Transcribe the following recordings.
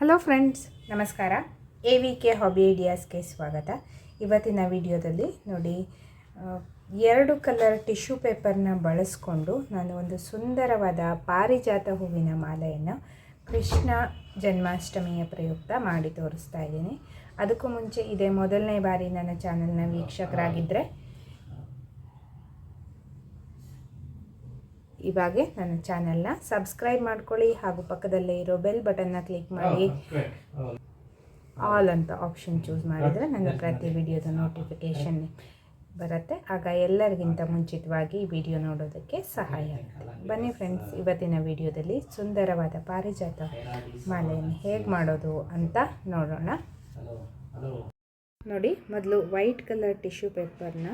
Hello friends ನಮಸ್ಕಾರ. A V K hobby ಐಡಿಯಾಸ್ಗೆ ಸ್ವಾಗತ. ಇವತ್ತಿನ ವಿಡಿಯೋದಲ್ಲಿ ನೋಡಿ ಎರಡು ಕಲರ್ ಟಿಶ್ಯೂ ಪೇಪರ್ನ ಬಳಸ್ಕೊಂಡು ನಾನು ಒಂದು ಸುಂದರವಾದ ಪಾರಿಜಾತ ಹೂವಿನ ಮಾಲೆಯನ್ನು ಕೃಷ್ಣ ಜನ್ಮಾಷ್ಟಮಿಯ ಪ್ರಯುಕ್ತ ಮಾಡಿ ತೋರಿಸ್ತಾ ಇದ್ದೀನಿ. ಅದಕ್ಕೂ ಮುಂಚೆ ಇದೇ ಮೊದಲನೇ ಬಾರಿ ನನ್ನ ಚಾನಲ್ನ ವೀಕ್ಷಕರಾಗಿದ್ದರೆ ಇವಾಗ ನನ್ನ ಚಾನೆಲ್ನ ಸಬ್ಸ್ಕ್ರೈಬ್ ಮಾಡ್ಕೊಳ್ಳಿ ಹಾಗೂ ಪಕ್ಕದಲ್ಲೇ ಇರೋ ಬೆಲ್ ಬಟನ್ನ ಕ್ಲಿಕ್ ಮಾಡಿ. ಆಲ್ ಅಂತ ಆಪ್ಷನ್ ಚೂಸ್ ಮಾಡಿದರೆ ನನಗೆ ಪ್ರತಿ ವಿಡಿಯೋದ ನೋಟಿಫಿಕೇಷನ್ ಬರುತ್ತೆ. ಆಗ ಎಲ್ಲರಿಗಿಂತ ಮುಂಚಿತವಾಗಿ ವಿಡಿಯೋ ನೋಡೋದಕ್ಕೆ ಸಹಾಯ ಆಗುತ್ತೆ ಬನ್ನಿ ಫ್ರೆಂಡ್ಸ್ ಇವತ್ತಿನ ವಿಡಿಯೋದಲ್ಲಿ ಸುಂದರವಾದ ಪಾರಿಜಾತ ಮಾಲೆಯನ್ನು ಹೇಗೆ ಮಾಡೋದು ಅಂತ ನೋಡೋಣ. ನೋಡಿ ಮೊದಲು ವೈಟ್ ಕಲರ್ ಟಿಶ್ಯೂ ಪೇಪರ್ನ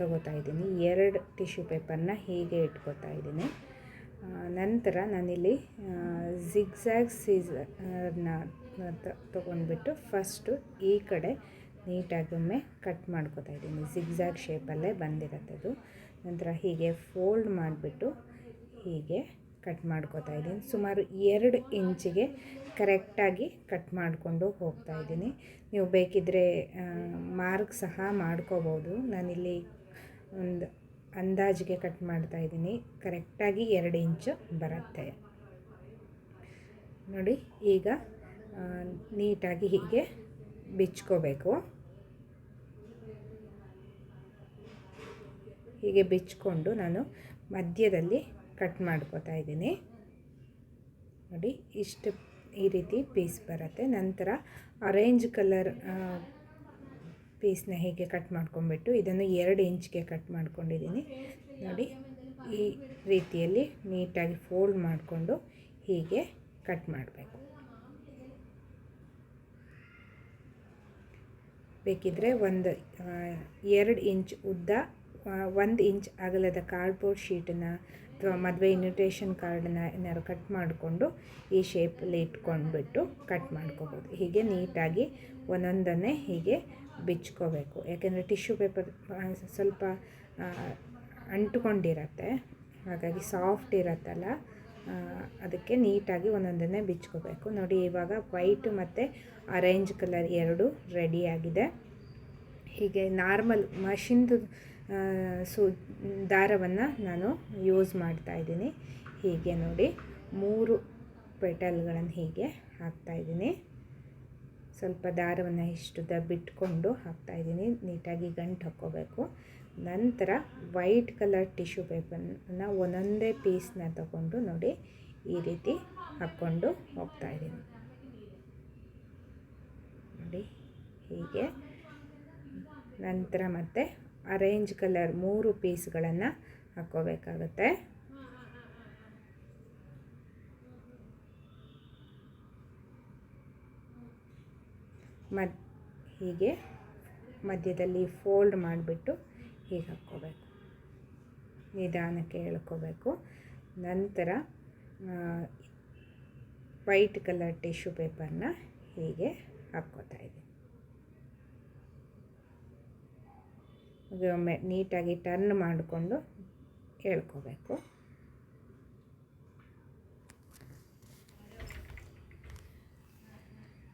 ತಗೋತಾ ಇದ್ದೀನಿ. ಎರಡು ಟಿಶ್ಯೂ ಪೇಪರ್ನ ಹೀಗೆ ಇಟ್ಕೋತಾ ಇದ್ದೀನಿ. ನಂತರ ನಾನಿಲ್ಲಿ ಝಿಗ್ಝ್ಯಾಗ್ ಸೀಸರ್ನ ತೊಗೊಂಡ್ಬಿಟ್ಟು ಫಸ್ಟು ಈ ಕಡೆ ನೀಟಾಗಿ ಒಮ್ಮೆ ಕಟ್ ಮಾಡ್ಕೋತಾ ಇದ್ದೀನಿ. ಝಿಗ್ಝ್ಯಾಗ್ ಶೇಪಲ್ಲೇ ಅದು. ನಂತರ ಹೀಗೆ ಫೋಲ್ಡ್ ಮಾಡಿಬಿಟ್ಟು ಹೀಗೆ ಕಟ್ ಮಾಡ್ಕೋತಾ ಇದ್ದೀನಿ. ಸುಮಾರು ಎರಡು ಇಂಚಿಗೆ ಕರೆಕ್ಟಾಗಿ ಕಟ್ ಮಾಡಿಕೊಂಡು ಹೋಗ್ತಾ ಇದ್ದೀನಿ. ನೀವು ಬೇಕಿದ್ದರೆ ಮಾರ್ಕ್ ಸಹ ಮಾಡ್ಕೋಬೋದು. ನಾನಿಲ್ಲಿ ಒಂದು ಅಂದಾಜಿಗೆ ಕಟ್ ಮಾಡ್ತಾ ಇದ್ದೀನಿ. ಕರೆಕ್ಟಾಗಿ ಎರಡು ಇಂಚು ಬರುತ್ತೆ. ನೋಡಿ, ಈಗ ನೀಟಾಗಿ ಹೀಗೆ ಬಿಚ್ಕೋಬೇಕು. ಹೀಗೆ ಬಿಚ್ಕೊಂಡು ನಾನು ಮಧ್ಯದಲ್ಲಿ ಕಟ್ ಮಾಡ್ಕೋತಾ ಇದ್ದೀನಿ. ನೋಡಿ, ಇಷ್ಟು ಈ ರೀತಿ ಪೀಸ್ ಬರುತ್ತೆ. ನಂತರ ಆರೆಂಜ್ ಕಲರ್ ಪೀಸ್ನ ಹೀಗೆ ಕಟ್ ಮಾಡ್ಕೊಂಡ್ಬಿಟ್ಟು ಇದನ್ನು ಎರಡು ಇಂಚ್ಗೆ ಕಟ್ ಮಾಡ್ಕೊಂಡಿದ್ದೀನಿ. ನೋಡಿ, ಈ ರೀತಿಯಲ್ಲಿ ನೀಟಾಗಿ ಫೋಲ್ಡ್ ಮಾಡಿಕೊಂಡು ಹೀಗೆ ಕಟ್ ಮಾಡಬೇಕು. ಬೇಕಿದ್ದರೆ ಒಂದು ಎರಡು ಇಂಚ್ ಉದ್ದ ಒಂದು ಇಂಚ್ ಅಗಲದ ಕಾರ್ಡ್ಬೋರ್ಡ್ ಶೀಟನ್ನು ಮದುವೆ ಇನ್ವಿಟೇಷನ್ ಕಾರ್ಡನ್ನ ಏನಾದ್ರು ಕಟ್ ಮಾಡಿಕೊಂಡು ಈ ಶೇಪಲ್ಲಿ ಇಟ್ಕೊಂಡ್ಬಿಟ್ಟು ಕಟ್ ಮಾಡ್ಕೋಬೋದು. ಹೀಗೆ ನೀಟಾಗಿ ಒಂದೊಂದನ್ನೇ ಹೀಗೆ ಬಿಚ್ಕೋಬೇಕು. ಯಾಕೆಂದರೆ ಟಿಶ್ಯೂ ಪೇಪರ್ ಸ್ವಲ್ಪ ಅಂಟ್ಕೊಂಡಿರತ್ತೆ. ಹಾಗಾಗಿ ಸಾಫ್ಟ್ ಇರತ್ತಲ್ಲ ಅದಕ್ಕೆ ನೀಟಾಗಿ ಒಂದೊಂದನ್ನೇ ಬಿಚ್ಕೋಬೇಕು. ನೋಡಿ, ಇವಾಗ ವೈಟ್ ಮತ್ತು ಆರೆಂಜ್ ಕಲರ್ ಎರಡು ರೆಡಿಯಾಗಿದೆ ಹೀಗೆ ನಾರ್ಮಲ್ ಮಷಿನ್ದು ಸು, ದಾರವನ್ನು ನಾನು ಯೂಸ್ ಮಾಡ್ತಾ ಇದ್ದೀನಿ. ಹೀಗೆ ನೋಡಿ, ಮೂರು ಪೆಟಲ್ಗಳನ್ನು ಹೀಗೆ ಹಾಕ್ತಾಯಿದ್ದೀನಿ ಸ್ವಲ್ಪ ದಾರವನ್ನು ಇಷ್ಟುದ ಬಿಟ್ಕೊಂಡು ಹಾಕ್ತಾಯಿದ್ದೀನಿ ನೀಟಾಗಿ ಗಂಟು ಹಾಕ್ಕೋಬೇಕು. ನಂತರ ವೈಟ್ ಕಲರ್ ಟಿಶ್ಯೂ ಪೇಪರ್ನ ಒಂದೊಂದೇ ಪೀಸ್ನ ತಗೊಂಡು ನೋಡಿ, ಈ ರೀತಿ ಹಾಕ್ಕೊಂಡು ಹೋಗ್ತಾಯಿದ್ದೀನಿ ನೋಡಿ, ಹೀಗೆ. ನಂತರ ಮತ್ತೆ ಅರೇಂಜ್ ಕಲರ್ ಮೂರು ಪೀಸ್ಗಳನ್ನು ಹಾಕ್ಕೋಬೇಕಾಗತ್ತೆ. ಮದ್, ಹೀಗೆ ಮಧ್ಯದಲ್ಲಿ ಫೋಲ್ಡ್ ಮಾಡಿಬಿಟ್ಟು ಹೀಗೆ ಹಾಕ್ಕೋಬೇಕು. ನಿಧಾನಕ್ಕೆ ಎಳ್ಕೋಬೇಕು. ನಂತರ ವೈಟ್ ಕಲರ್ ಟಿಶ್ಯೂ ಪೇಪರ್ನ ಹೀಗೆ ಹಾಕ್ಕೋತಾ ಇದ್ದೀನಿ ಹಾಗೆ ಒಮ್ಮೆ ನೀಟಾಗಿ ಟರ್ನ್ ಮಾಡಿಕೊಂಡು ಹೇಳ್ಕೋಬೇಕು.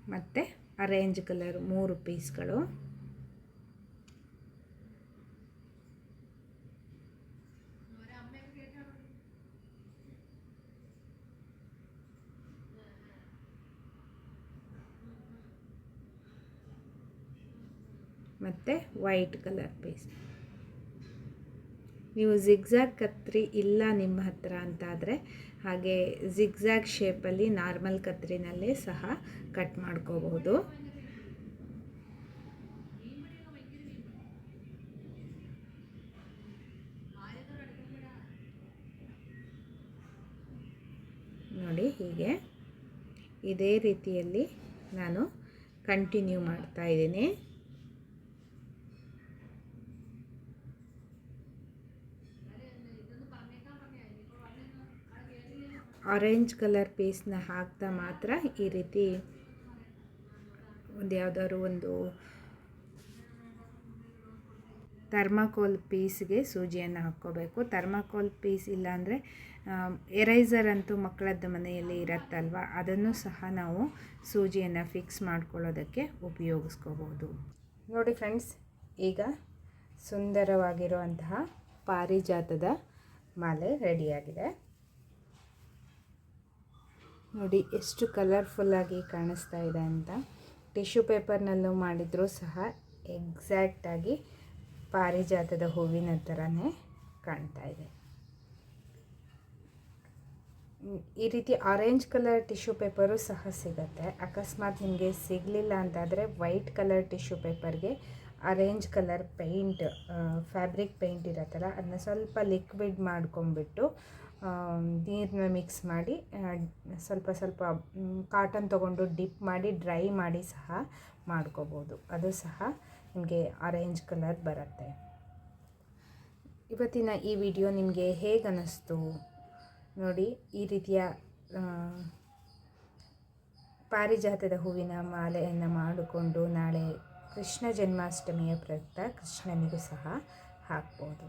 ಮತ್ತು ಅರೇಂಜ್ ಕಲರ್ ಮೂರು ಪೀಸ್ಗಳು ಮತ್ತು ವೈಟ್ ಕಲರ್ ಪೀಸ್ ನೀವು ಝಿಗ್ಝ್ಯಾಗ್ ಕತ್ರಿ ಇಲ್ಲ ನಿಮ್ಮ ಹತ್ರ ಅಂತಾದರೆ ಹಾಗೆ ಜಿಗ್ಝ್ಯಾಗ್ ಶೇಪಲ್ಲಿ ನಾರ್ಮಲ್ ಕತ್ರಿನಲ್ಲೇ ಸಹ ಕಟ್ ಮಾಡ್ಕೋಬಹುದು. ನೋಡಿ ಹೀಗೆ. ಇದೇ ರೀತಿಯಲ್ಲಿ ನಾನು ಕಂಟಿನ್ಯೂ ಮಾಡ್ತಾ ಇದ್ದೀನಿ. ಆರೆಂಜ್ ಕಲರ್ ಪೀಸ್ನ ಹಾಕ್ತಾ ಮಾತ್ರ ಈ ರೀತಿ ಒಂದು ಯಾವುದಾದ್ರು ಒಂದು ಥರ್ಮಾಕೋಲ್ ಪೀಸ್ಗೆ ಸೂಜಿಯನ್ನು ಹಾಕ್ಕೋಬೇಕು. ಥರ್ಮಾಕೋಲ್ ಪೀಸ್ ಇಲ್ಲಾಂದರೆ ಎರೈಸರ್ ಅಂತೂ ಮಕ್ಕಳದ್ದು ಮನೆಯಲ್ಲಿ ಇರತ್ತಲ್ವ? ಅದನ್ನು ಸಹ ನಾವು ಸೂಜಿಯನ್ನು ಫಿಕ್ಸ್ ಮಾಡ್ಕೊಳ್ಳೋದಕ್ಕೆ ಉಪಯೋಗಿಸ್ಕೋಬೋದು. ನೋಡಿ ಫ್ರೆಂಡ್ಸ್, ಈಗ ಸುಂದರವಾಗಿರುವಂತಹ ಪಾರಿಜಾತದ ಮಾಲೆ ರೆಡಿಯಾಗಿದೆ. ನೋಡಿ, ಎಷ್ಟು ಕಲರ್ಫುಲ್ಲಾಗಿ ಕಾಣಿಸ್ತಾ ಇದೆ ಅಂತ. ಟಿಶ್ಯೂ ಪೇಪರ್ನಲ್ಲೂ ಮಾಡಿದರೂ ಸಹ ಎಕ್ಸಾಕ್ಟಾಗಿ ಪಾರಿಜಾತದ ಹೂವಿನ ಥರನೇ ಕಾಣ್ತಾ ಇದೆ. ಈ ರೀತಿ ಆರೆಂಜ್ ಕಲರ್ ಟಿಶ್ಯೂ ಪೇಪರು ಸಹ ಸಿಗುತ್ತೆ. ಅಕಸ್ಮಾತ್ ನಿಮಗೆ ಸಿಗಲಿಲ್ಲ ಅಂತಾದರೆ ವೈಟ್ ಕಲರ್ ಟಿಶ್ಯೂ ಪೇಪರ್ಗೆ orange colour paint fabric paint ಇರತ್ತಲ್ಲ ಅದನ್ನ ಸ್ವಲ್ಪ ಲಿಕ್ವಿಡ್ ಮಾಡ್ಕೊಂಬಿಟ್ಟು ನೀರನ್ನ ಮಿಕ್ಸ್ ಮಾಡಿ ಸ್ವಲ್ಪ ಸ್ವಲ್ಪ ಕಾಟನ್ ತೊಗೊಂಡು ಡಿಪ್ ಮಾಡಿ ಡ್ರೈ ಮಾಡಿ ಸಹ ಮಾಡ್ಕೋಬೋದು. ಅದು ಸಹ ನಿಮಗೆ ಆರೆಂಜ್ ಕಲರ್ ಬರುತ್ತೆ. ಇವತ್ತಿನ ಈ ವಿಡಿಯೋ ನಿಮಗೆ ಹೇಗೆ ಅನ್ನಿಸ್ತು ನೋಡಿ, ಈ ರೀತಿಯ ಪಾರಿಜಾತದ ಹೂವಿನ ಮಾಲೆಯನ್ನು ಮಾಡಿಕೊಂಡು ನಾಳೆ ಕೃಷ್ಣ ಜನ್ಮಾಷ್ಟಮಿಯ ಪ್ರಯುಕ್ತ ಕೃಷ್ಣನಿಗೂ ಸಹ ಹಾಕ್ಬೋದು.